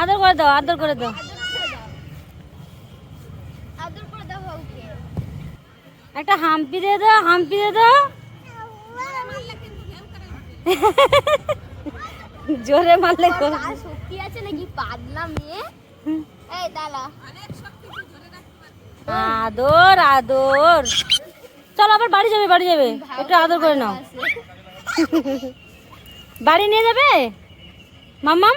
আদর করে দাও আদর করে দাও। আদর করে দাও ওকে একটা হাম্পি দিয়ে দাও হাম্পি দিয়ে দাও। জোরে মারলে শক্তি আছে নাকি? পাগলা মেয়ে। এই দাঁড়া। আদর আদর। চলো আবার বাড়ি যাবে বাড়ি যাবে। একটু আদর করে নাও। বাড়ি নিয়ে যাবে? মামাম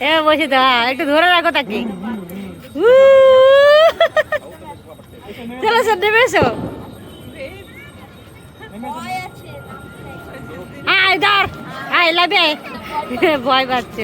হ্যাঁ বসে তো হ্যাঁ একটু ধরে রাখো তাকে! চলো, স্যার, নেমে এসো। আয়, দাঁড়। আয় লাভে ভয় পাচ্ছ।